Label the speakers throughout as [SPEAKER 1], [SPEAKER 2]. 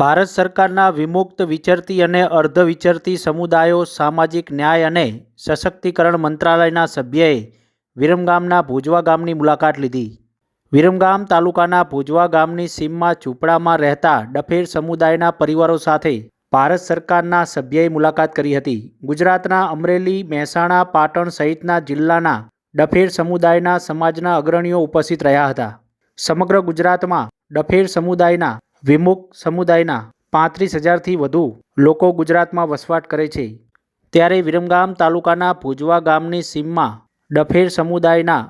[SPEAKER 1] ભારત સરકારના વિમુક્ત વિચરતી અને અર્ધ વિચરતી સમુદાયો, સામાજિક ન્યાય અને સશક્તિકરણ મંત્રાલયના સભ્યએ વિરમગામના ભુજવા ગામની મુલાકાત લીધી. વિરમગામ તાલુકાના ભુજવા ગામની સીમમાં ઝૂંપડામાં રહેતા ડફેર સમુદાયના પરિવારો સાથે ભારત સરકારના સભ્યએ મુલાકાત કરી હતી. ગુજરાતના અમરેલી, મહેસાણા, પાટણ સહિતના જિલ્લાના ડફેર સમુદાયના સમાજના અગ્રણીઓ ઉપસ્થિત રહ્યા હતા. સમગ્ર ગુજરાતમાં ડફેર સમુદાયના વિમુક્ત સમુદાયના પાંત્રીસ હજારથી વધુ લોકો ગુજરાતમાં વસવાટ કરે છે. ત્યારે વિરમગામ તાલુકાના ભુજવા ગામની સીમમાં ડફેર સમુદાયના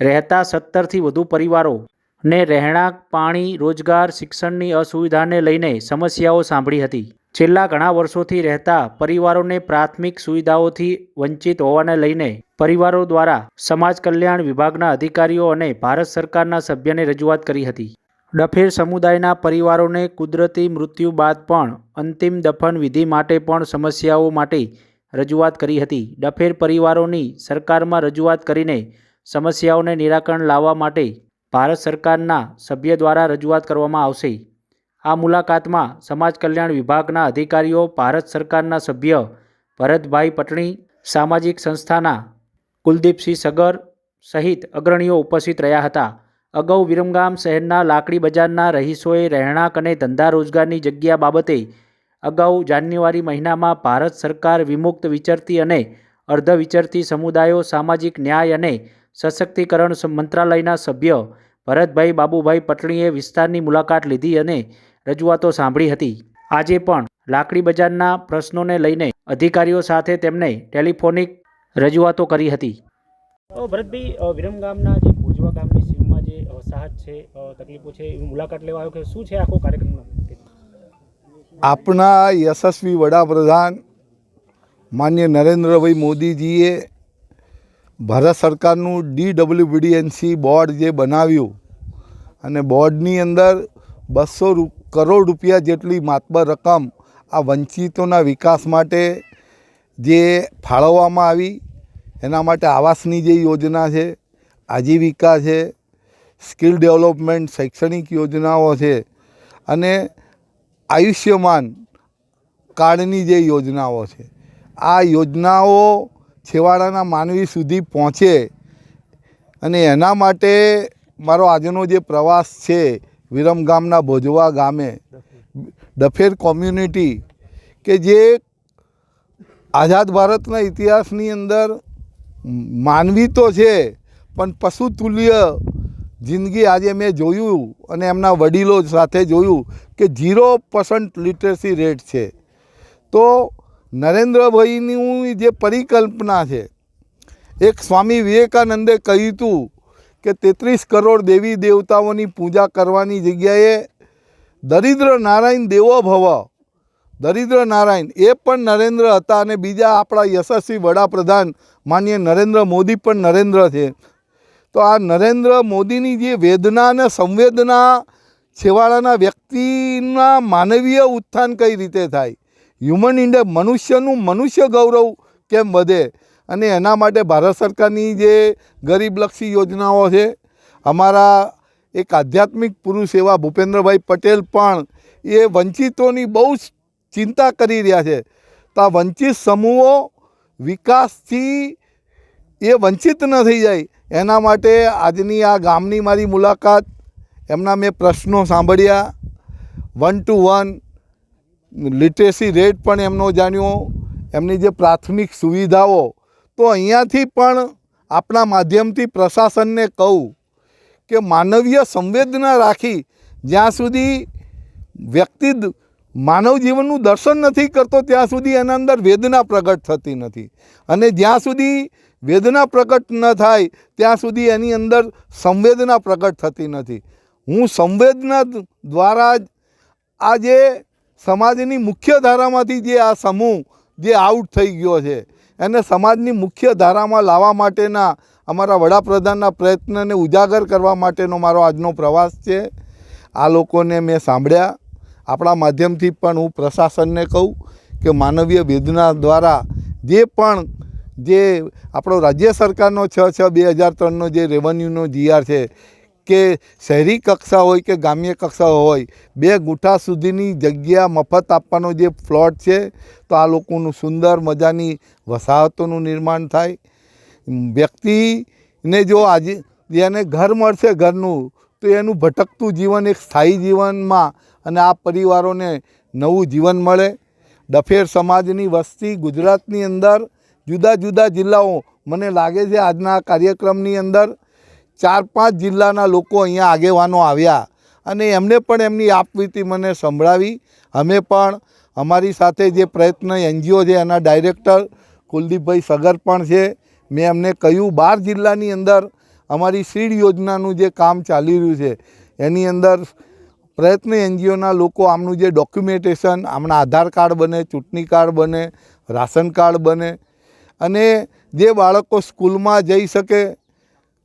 [SPEAKER 1] રહેતા સત્તરથી વધુ પરિવારો ને રહેણાંક, પાણી, રોજગાર, શિક્ષણની અસુવિધાને લઈને સમસ્યાઓ સાંભળી હતી. છેલ્લા ઘણા વર્ષોથી રહેતા પરિવારોને પ્રાથમિક સુવિધાઓથી વંચિત હોવાને લઈને પરિવારો દ્વારા સમાજ કલ્યાણ વિભાગના અધિકારીઓ અને ભારત સરકારના સભ્યને રજૂઆત કરી હતી. ડફેર સમુદાયના પરિવારોને કુદરતી મૃત્યુ બાદ પણ અંતિમ દફન વિધિ માટે પણ સમસ્યાઓ માટે રજૂઆત કરી હતી. ડફેર પરિવારોની સરકારમાં રજૂઆત કરીને સમસ્યાઓને નિરાકરણ લાવવા માટે ભારત સરકારના સભ્ય દ્વારા રજૂઆત કરવામાં આવશે. આ મુલાકાતમાં સમાજ કલ્યાણ વિભાગના અધિકારીઓ, ભારત સરકારના સભ્ય ભરતભાઈ પટણી, સામાજિક સંસ્થાના કુલદીપસિંહ સગર સહિત અગ્રણીઓ ઉપસ્થિત રહ્યા હતા. અગાઉ વિરમગામ શહેરના લાકડી બજારના રહીશોએ રહેણાંક અને ધંધા રોજગારની જગ્યા બાબતે અગાઉ જાન્યુઆરી મહિનામાં ભારત સરકાર વિમુક્ત વિચરતી અને અર્ધ વિચરતી સમુદાયો, સામાજિક ન્યાય અને સશક્તિકરણ મંત્રાલયના સભ્ય ભરતભાઈ બાબુભાઈ પટણીએ વિસ્તારની મુલાકાત લીધી અને રજૂઆતો સાંભળી હતી. આજે પણ લાકડી બજારના પ્રશ્નોને લઈને અધિકારીઓ સાથે તેમણે ટેલિફોનિક રજૂઆતો કરી હતી. ભરતભાઈ વિરમગામના જે વસાહત છે તકલીફો છે એની મુલાકાત લેવા આવ્યો કે શું છે આખો કાર્યક્રમનો?
[SPEAKER 2] આપણા યશસ્વી વડાપ્રધાન માન્ય નરેન્દ્રભાઈ મોદીજીએ ભારત સરકારનું ડી ડબલ્યુબીડીએનસી બોર્ડ જે બનાવ્યું અને બોર્ડની અંદર બસો કરોડ રૂપિયા જેટલી માતબર રકમ આ વંચિતોના વિકાસ માટે જે ફાળવવામાં આવી, એના માટે આવાસની જે યોજના છે, આજીવિકા છે સ્કિલ ડેવલપમેન્ટ, શૈક્ષણિક યોજનાઓ છે અને આયુષ્યમાન કાર્ડની જે યોજનાઓ છે. આ યોજનાઓ છેવાડાના માનવી સુધી પહોંચે અને એના માટે મારો આજનો જે પ્રવાસ છે વિરમગામના ભોજવા ગામે, ડફેર કોમ્યુનિટી કે જે આઝાદ ભારતના ઇતિહાસની અંદર માનવી તો છે, પણ પશુ તુલ્ય જિંદગી આજે મેં જોયું અને એમના વડીલો સાથે જોયું કે ઝીરો પર્સન્ટ લિટરસી રેટ છે. તો નરેન્દ્રભાઈની જે પરિકલ્પના છે, એક સ્વામી વિવેકાનંદે કહ્યું હતું કે તેત્રીસ કરોડ દેવી દેવતાઓની પૂજા કરવાની જગ્યાએ દરિદ્ર નારાયણ દેવો ભવ દરિદ્ર નારાયણ એ પણ નરેન્દ્ર હતા અને બીજા આપણા યશસ્વી વડાપ્રધાન માન્ય નરેન્દ્ર મોદી પણ નરેન્દ્ર છે. તો આ નરેન્દ્ર મોદીની જે વેદના અને સંવેદના છેવાડાના વ્યક્તિના માનવીય ઉત્થાન કઈ રીતે થાય? હ્યુમન ઇન્ડિયા મનુષ્યનું મનુષ્ય ગૌરવ કેમ વધે? અને એના માટે ભારત સરકારની જે ગરીબલક્ષી યોજનાઓ છે, અમારા એક આધ્યાત્મિક પુરુષ એવા ભૂપેન્દ્રભાઈ પટેલ પણ એ વંચિતોની બહુ ચિંતા કરી રહ્યા છે. તો આ વંચિત સમૂહો વિકાસથી એ વંચિત ન થઈ જાય. એના માટે આજની આ ગામની મારી મુલાકાત, એમના મેં પ્રશ્નો સાંભળ્યા. One to one literacy rate પણ એમનો જાણ્યો. એમની જે પ્રાથમિક સુવિધાઓ. તો અહીંયાથી પણ આપણા માધ્યમથી પ્રશાસનને કહું કે માનવીય સંવેદના રાખી જ્યાં સુધી વ્યક્તિ માનવ જીવનનું દર્શન નથી કરતો, ત્યાં સુધી એના અંદર વેદના પ્રગટ થતી નથી. અને જ્યાં સુધી વેદના પ્રગટ ન થાય, ત્યાં સુધી એની અંદર સંવેદના પ્રગટ થતી નથી. હું સંવેદના દ્વારા જ આ જે સમાજની મુખ્ય ધારામાંથી જે આ સમૂહ, જે આઉટ થઈ ગયો છે, એને સમાજની મુખ્ય ધારામાં લાવવા માટેના અમારા વડાપ્રધાનના પ્રયત્નને ઉજાગર કરવા માટેનો મારો આજનો પ્રવાસ છે. આ લોકોને મેં સાંભળ્યા. આપણા માધ્યમથી પણ હું પ્રશાસનને કહું કે માનવીય વેદના દ્વારા જે પણ જે આપણો રાજ્ય સરકારનો છ છ બે હજાર ત્રણનો જે રેવન્યુનો જીઆર છે, કે શહેરી કક્ષા હોય કે ગ્રામ્ય કક્ષા હોય, બે ગુઠા સુધીની જગ્યા મફત આપવાનો જે પ્લોટ છે, તો આ લોકોનું સુંદર મજાની વસાહતોનું નિર્માણ થાય. વ્યક્તિને જો આજે જેને ઘર મળશે ઘરનું, તો એનું ભટકતું જીવન એક સ્થાયી જીવનમાં અને આ પરિવારોને નવું જીવન મળે. ડફેર સમાજની વસ્તી ગુજરાતની અંદર જુદા જુદા જિલ્લાઓ. મને લાગે છે આજના કાર્યક્રમની અંદર ચાર પાંચ જિલ્લાના લોકો અહીંયા આગેવાનો આવ્યા અને એમને પણ એમની આપવીતી મને સંભળાવી. અમે પણ અમારી સાથે જે પ્રયત્ન એનજીઓ છે, એના ડાયરેક્ટર કુલદીપભાઈ સગર પણ છે. મેં એમને કહ્યું, બાર જિલ્લાની અંદર અમારી સીડ યોજનાનું જે કામ ચાલી રહ્યું છે, એની અંદર પ્રયત્ન એનજીઓના લોકો આમનું જે ડોક્યુમેન્ટેશન આમના આધાર કાર્ડ બને, ચૂંટણી કાર્ડ બને, રાશન કાર્ડ બને અને જે બાળકો સ્કૂલમાં જઈ શકે,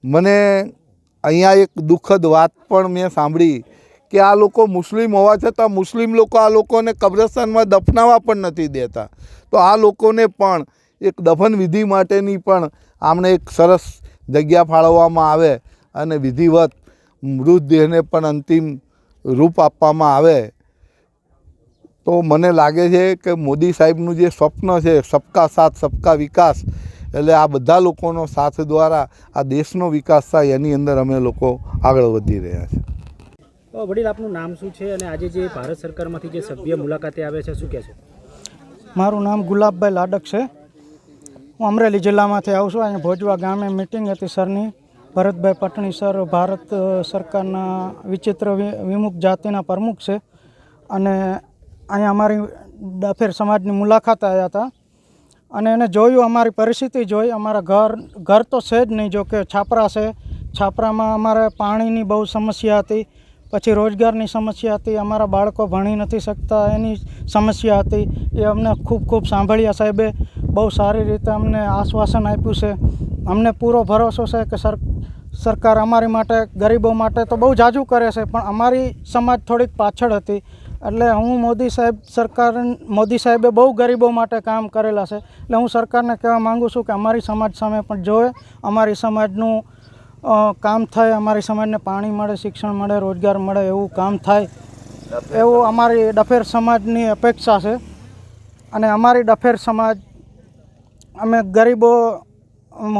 [SPEAKER 2] મને અહીંયા એક દુઃખદ વાત પણ મેં સાંભળી કે આ લોકો મુસ્લિમ હોવા છતાં મુસ્લિમ લોકો આ લોકોને કબ્રસ્તાનમાં દફનાવવા પણ નથી દેતા. તો આ લોકોને પણ એક દફન વિધિ માટેની પણ આમને એક સરસ જગ્યા ફાળવવામાં આવે અને વિધિવત મૃતદેહને પણ અંતિમ રૂપ આપવામાં આવે. તો મને લાગે છે કે મોદી સાહેબનું જે સ્વપ્ન છે સબકા સાથ સબકા વિકાસ એટલે આ બધા લોકોનો સાથ દ્વારા આ દેશનો વિકાસ થાય એની અંદર અમે લોકો આગળ વધી રહ્યા છીએ.
[SPEAKER 1] અ, વડીલ આપનું નામ શું છે અને આજે જે ભારત સરકારમાંથી જે સભ્ય મુલાકાતે આવે છે શું કહેશો?
[SPEAKER 3] મારું નામ ગુલાબભાઈ લાડક છે. હું અમરેલી જિલ્લામાંથી આવું છું. અહીંયા ભોજવા ગામે મિટિંગ હતી સરની. ભરતભાઈ પટણી સર ભારત સરકારના વિચિત્ર વિમુખ જાતિના પ્રમુખ છે. અને અહીંયા અમારી ડફેર સમાજની મુલાકાત આવ્યા હતા. અને એને જોયું, અમારી પરિસ્થિતિ જોઈ. અમારા ઘર ઘર તો છે જ નહીં, જો કે છાપરા છે. છાપરામાં અમારે પાણીની બહુ સમસ્યા હતી. પછી રોજગારની સમસ્યા હતી. અમારા બાળકો ભણી નથી શકતા, એની સમસ્યા હતી. એ અમને ખૂબ ખૂબ સાંભળ્યા. સાહેબે બહુ સારી રીતે અમને આશ્વાસન આપ્યું છે. અમને પૂરો ભરોસો છે કે સર, સરકાર અમારી માટે, ગરીબો માટે તો બહુ જાજુ કરે છે, પણ અમારી સમાજ થોડીક પાછળ હતી. એટલે હું મોદી સાહેબ સરકાર, મોદી સાહેબે બહુ ગરીબો માટે કામ કરેલા છે. એટલે હું સરકારને કહેવા માગું છું કે અમારી સમાજ સામે પણ જોવે. અમારી સમાજનું કામ થાય, અમારી સમાજને પાણી મળે, શિક્ષણ મળે, રોજગાર મળે, એવું કામ થાય. એવું અમારી ડફેર સમાજની અપેક્ષા છે. અને અમારી ડફેર સમાજ, અમે ગરીબો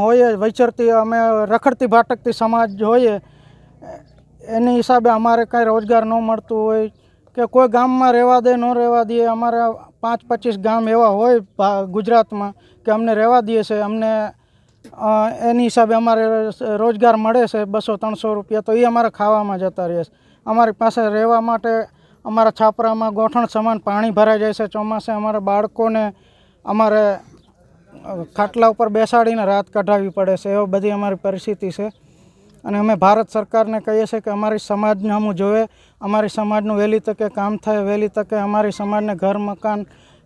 [SPEAKER 3] હોઈએ, વિચરતી, અમે રખડતી, ભાટકતી સમાજ હોઈએ. એની હિસાબે અમારે કાંઈ રોજગાર ન મળતું હોય. કે કોઈ ગામમાં રહેવા દે, ન રહેવા દે, અમારા પાંચ પચીસ ગામ એવા હોય ગુજરાતમાં કે અમને રહેવા દે છે, અમને એની હિસાબે અમારે રોજગાર મળે છે બસો ત્રણસો રૂપિયા, તો એ અમારે ખાવામાં જતા રહે છે. અમારી પાસે રહેવા માટે અમારા છાપરામાં ગોઠણ સમાન પાણી ભરાઈ જાય છે, ચોમાસે અમારા બાળકોને અમારે ખાટલા ઉપર બેસાડીને રાત કઢાવી પડે છે, એવી બધી અમારી પરિસ્થિતિ છે. અને અમે ભારત સરકારને કહીએ છીએ કે અમારી સમાજને અમું જોવે અમારી સમાજનું વહેલી તકે કામ થાય વહેલી તકે અમારી સમાજને ઘર મકાન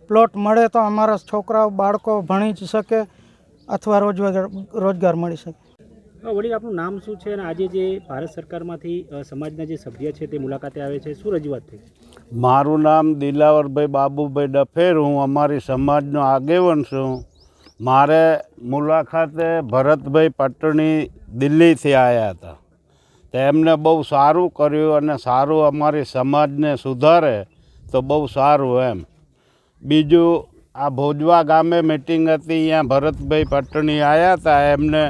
[SPEAKER 3] પ્લોટ મળે તો અમારા છોકરાઓ બાળકો ભણી જ શકે અથવા રોજગાર રોજગાર મળી શકે.
[SPEAKER 1] વડીલ આપનું નામ શું છે અને આજે જે ભારત સરકારમાંથી સમાજના જે સભ્ય છે તે મુલાકાતે આવે છે શું રજૂઆત થઈ?
[SPEAKER 4] મારું નામ દિલાવરભાઈ બાબુભાઈ ડફેર હું અમારી સમાજનો આગેવન છું. મારે મુલાકાતે ભરતભાઈ પટણી દિલ્હીથી આવ્યા હતા. તો એમને બહુ સારું કર્યું અને સારું અમારી સમાજને સુધારે તો બહુ સારું એમ. બીજું, આ ભોજવા ગામે મિટિંગ હતી અહીંયા ભરતભાઈ પટણી આવ્યા હતા. એમને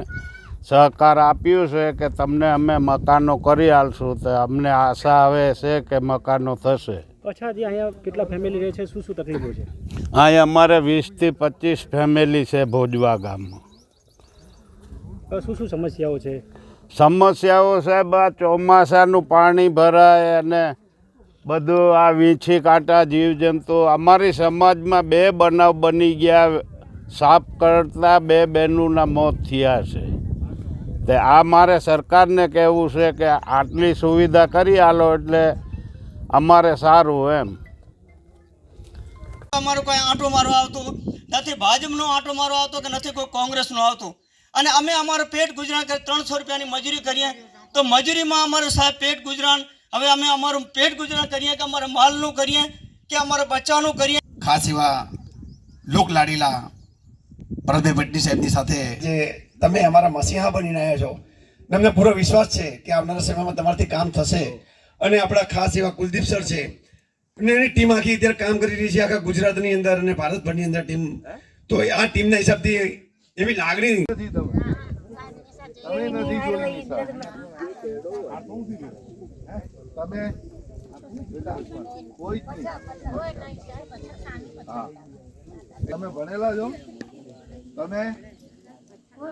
[SPEAKER 4] સહકાર આપ્યું છે કે તમને અમે મકાનો કરી આલશું. તો અમને આશા હવે છે કે મકાનો થશે.
[SPEAKER 1] અચ્છા જે અહીંયા કેટલા ફેમિલી રહે છે? શું શું તકલીફો છે?
[SPEAKER 4] અહીં અમારે વીસથી પચીસ ફેમિલી છે ભોજવા ગામમાં.
[SPEAKER 1] શું શું સમસ્યાઓ છે?
[SPEAKER 4] સમસ્યાઓ સાહેબ આ ચોમાસાનું પાણી ભરાય અને બધું આ વીંછી કાંટા જીવજંતુ અમારી સમાજમાં બે બનાવ બની ગયા. સાફ કરતા બે બહેનોના મોત થયા છે. તે આ મારે સરકારને કહેવું છે કે આટલી સુવિધા કરી આલો એટલે અમારે સારું એમ.
[SPEAKER 5] અમારો કોઈ આંટો મારો આવતો નથી ભાજપનો આંટો મારો આવતો કે નથી કોઈ કોંગ્રેસનો આવતો. અને અમે અમારું પેટ ગુજરાન કરી ત્રણસો રૂપિયાની મજૂરી કરીએ તો મજૂરીમાં અમારું સાહેબ પેટ ગુજરાન હવે અમે અમારું પેટ ગુજરાન કરીએ કે અમારે માલનું કરીએ કે અમારા બચ્ચાનું કરીએ?
[SPEAKER 6] ખાસ એવા લોકલાડીલા ભરતભાઈ ભટ્ટી સાહેબની સાથે જે તમે અમારા મસીહા બનીને આવ્યા છો અમને પૂરો વિશ્વાસ છે કે આવનારા સમયમાં તમારાથી કામ થશે? અને આપણા ખાસ એવા કુલદીપ સર છે. અને એની ટીમ આખી અત્યારે કામ કરી રહી છે, આખા ગુજરાતની અંદર અને ભારતભરની અંદર ટીમ તો આ ટીમના હિસાબથી એવી લાગણી
[SPEAKER 2] તમે. કોઈ હા. તમે ભણેલા છો? તમે?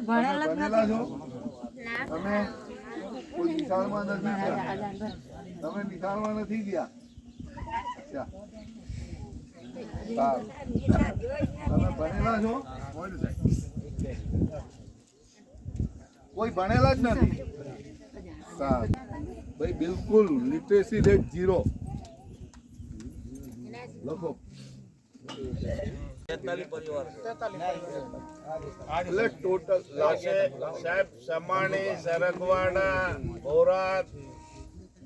[SPEAKER 2] ભણેલા છો? તમે કોઈ વિશાળમાં નથી તમે નિશાળમાં નથી ગયા. તમે ભણેલા છો? કોઈ ભણેલા જ નથી. સારું. ભાઈ બિલકુલ લિટરેસી રેટ જીરો લખો. એટલે ટોટલ
[SPEAKER 7] લાગે. સાહેબ સમાણી સરગવાડા બોરાત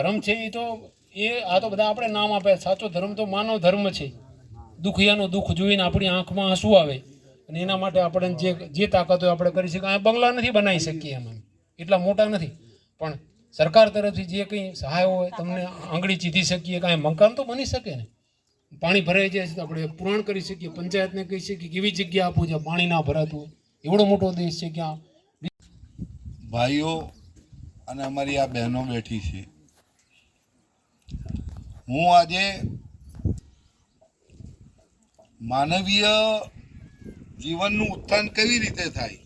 [SPEAKER 8] ધર્મ છે એ તો એ આ તો બધા આપણે નામ આપે. સાચો ધર્મ તો માનવ ધર્મ છે. દુખિયાનું દુઃખ જોઈને આપણી આંખમાં આંસુ આવે. અને એના માટે આપણે જે જે તાકાતો આપણે કરી શકીએ. આ બંગલા નથી બનાવી શકીએ એમ. એટલા મોટા નથી. પણ સરકાર તરફથી જે કંઈ સહાય હોય, તમને આંગળી ચીધી શકીએ, કાંઈ મકાન તો બની શકે ને. પાણી ભરાઈ જાય છે તો આપણે પુરાણ કરી શકીએ, પંચાયતને કહી શકીએ કેવી જગ્યા આપવું છે પાણી ના ભરાતું હોય. એવડો મોટો દેશ છે ક્યાં?
[SPEAKER 2] ભાઈઓ અને અમારી આ બહેનો બેઠી છે. હું આજે માનવીય જીવનનું ઉત્થાન કેવી રીતે થાય?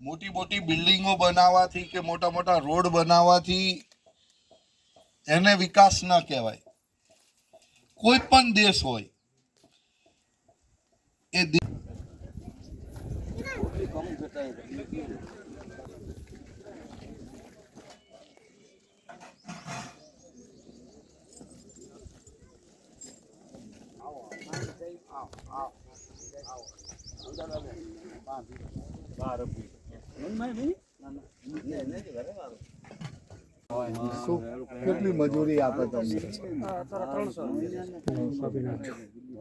[SPEAKER 2] મોટી મોટી બિલ્ડિંગો બનાવવાથી કે મોટા મોટા રોડ બનાવવાથી એને વિકાસ ન કહેવાય. કોઈ પણ દેશ હોય, એ કેટલી મજૂરી આપે તમને?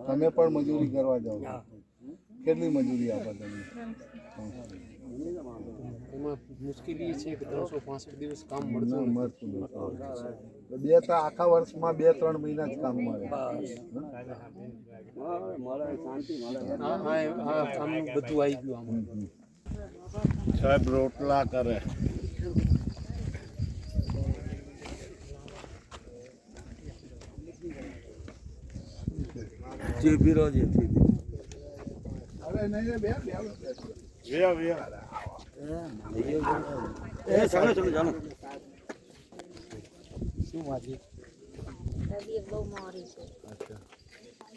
[SPEAKER 2] તમે પણ મજૂરી કરવા જાઓ. કેટલી મજૂરી આપે તમને?
[SPEAKER 8] મુશ્કેલી છે કે ત્રણસો પાંસઠ દિવસ કામ મળતું.
[SPEAKER 2] મળતું. બે ત્રણ આખા વર્ષમાં બે ત્રણ મહિના જ કામ મળે.
[SPEAKER 8] આ આ આ કામનું બધું આવી ગયું
[SPEAKER 7] સાહેબ રોટલા કરે
[SPEAKER 2] અરે નહીં બે બે
[SPEAKER 7] વ્યા
[SPEAKER 9] તબિયત બહુ મોરી છે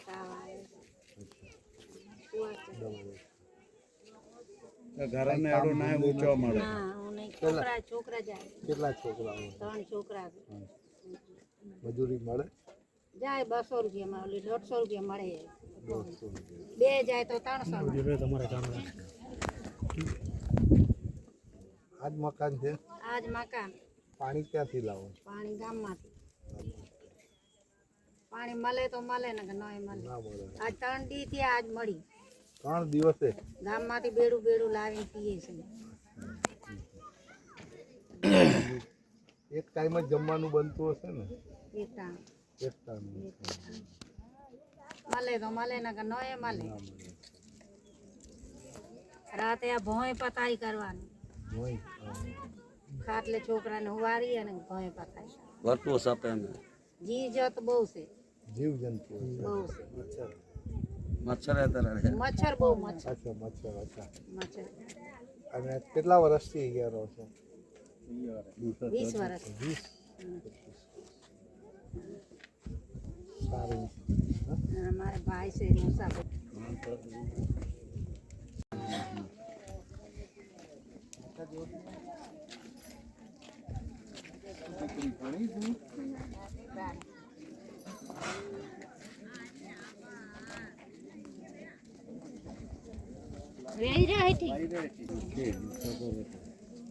[SPEAKER 9] તાવ આવે છે.
[SPEAKER 7] ઘરને એડો ના ઊંચો મળે
[SPEAKER 9] ના હું નહીં. છોકરા છોકરા જાય.
[SPEAKER 2] કેટલા છોકરાઓ
[SPEAKER 9] ત્રણ છોકરા.
[SPEAKER 2] મજૂરી મળે?
[SPEAKER 9] જાય બસો રૂપિયામાં ઓલી દોઢસો રૂપિયા મળે. બે જાય તો ત્રણસો
[SPEAKER 2] આજ મકાન છે?
[SPEAKER 9] આજ મકાન.
[SPEAKER 2] પાણી ક્યાંથી લાવો?
[SPEAKER 9] પાણી ગામમાંથી. પાણી મળે તો મળે ને કે નહીં મળે
[SPEAKER 2] મળે.
[SPEAKER 9] આજ ત્રણ દી થી આજ મળી.
[SPEAKER 2] ત્રણ દિવસે?
[SPEAKER 9] ગામમાંથી બેડું બેડું લાવીને પીએ છે
[SPEAKER 2] એક ટાઈમ જ જમવાનું બનતું હશે ને?
[SPEAKER 9] એક ટાઈમ
[SPEAKER 2] એક ટાઈમ
[SPEAKER 9] મળે તો મળે ને કે નહીં મળે. રાતે આ ભોંય પતાઈ કરવાની. ખાટલે છોકરાને હુવારી અને ભોંય પતાઈ
[SPEAKER 10] વર્તુઓ સાપે
[SPEAKER 9] જી જત બહુ છે.
[SPEAKER 2] જીવ જંતુ
[SPEAKER 9] બહુ છે.
[SPEAKER 11] મચ્છર બહુ મચ્છર.
[SPEAKER 2] અચ્છા મચ્છર અચ્છા.
[SPEAKER 11] મચ્છર.
[SPEAKER 2] અને કેટલા વર્ષથી અહીંયા રહો છો?
[SPEAKER 11] 20 વર્ષ.
[SPEAKER 2] સારું.
[SPEAKER 11] અને મારા ભાઈ છે મુસાફર. રહી રહી ઠીક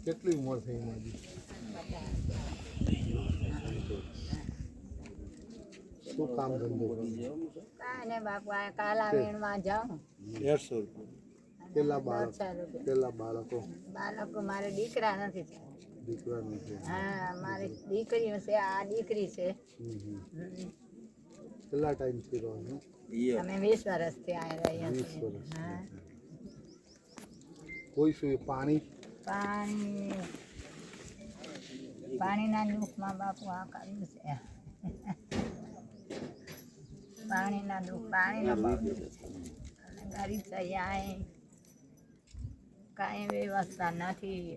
[SPEAKER 2] કેટલી ઉંમર થઈ મારી શું કામ ધંધો કરો
[SPEAKER 11] કાંઈ બાપુ આ કાલા વીણમાં જાઉં
[SPEAKER 2] દેડસો રૂપિયા કેટલા બાળક
[SPEAKER 11] દોઢસો રૂપિયા
[SPEAKER 2] કેટલા બાળકો
[SPEAKER 11] બાળકો મારે દીકરા નથી
[SPEAKER 2] દીકરા નથી
[SPEAKER 11] હા મારી દીકરીઓ છે આ દીકરી છે
[SPEAKER 2] હમ, હમ.
[SPEAKER 11] હમ.
[SPEAKER 2] કેટલા ટાઈમથી રહો છો
[SPEAKER 11] અમે વીસ વર્ષથી આવી રહ્યા
[SPEAKER 2] વીસ
[SPEAKER 11] છીએ
[SPEAKER 2] વર્ષ
[SPEAKER 11] હા
[SPEAKER 2] કોઈ પાણી?
[SPEAKER 11] પાણી. પાણીના દુઃખમાં બાપુ આ કર્યું છે. પાણીના દુઃખ, પાણીનો બહુ ગરીબ થયા કાંઈ વ્યવસ્થા નથી.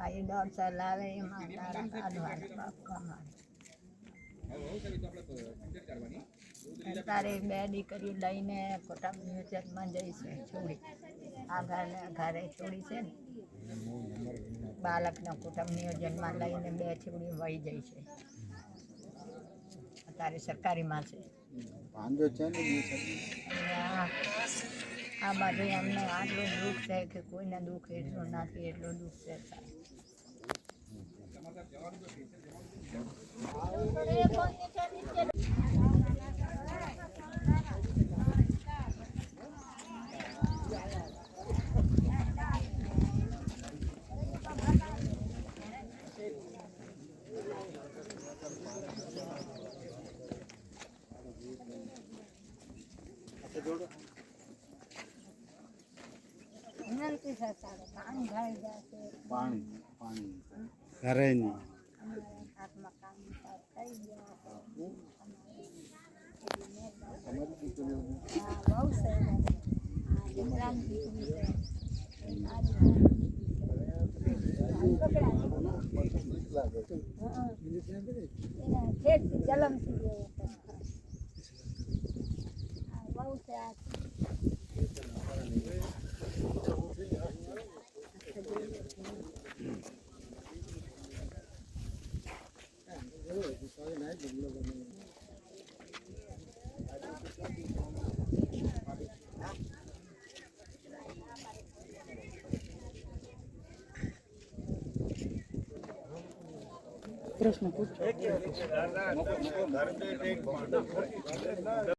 [SPEAKER 11] આ એ દોઢસો લાવે, એમાં તારા કાઢવાના, બાપ કમાડે તારે બે દીકરી લઈને કોટા મ્યુઝિયમમાં જઈશું, છોડી. આ ઘરે ઘરે છોડી છે ને. બાળકના કુટુંબ નિયોજનમાં લઈને બે છોડી વહી જાય છે. અત્યારે સરકારીમાં છે. આ બાજુ એમને આટલું દુઃખ છે કે કોઈને દુઃખ એટલું નથી એટલું દુઃખ છે. સાહેબ. પાણી
[SPEAKER 4] પાણી. પાણી ઘરે નહીં
[SPEAKER 11] સાહેબ થઈ ગયા હા બહુ છે આ દીકરાની દીકરી છે આ એના ઠેઠથી જલમથી જેવો છે. હા, બહુ છે આ
[SPEAKER 3] પ્રશ્ન પૂછો.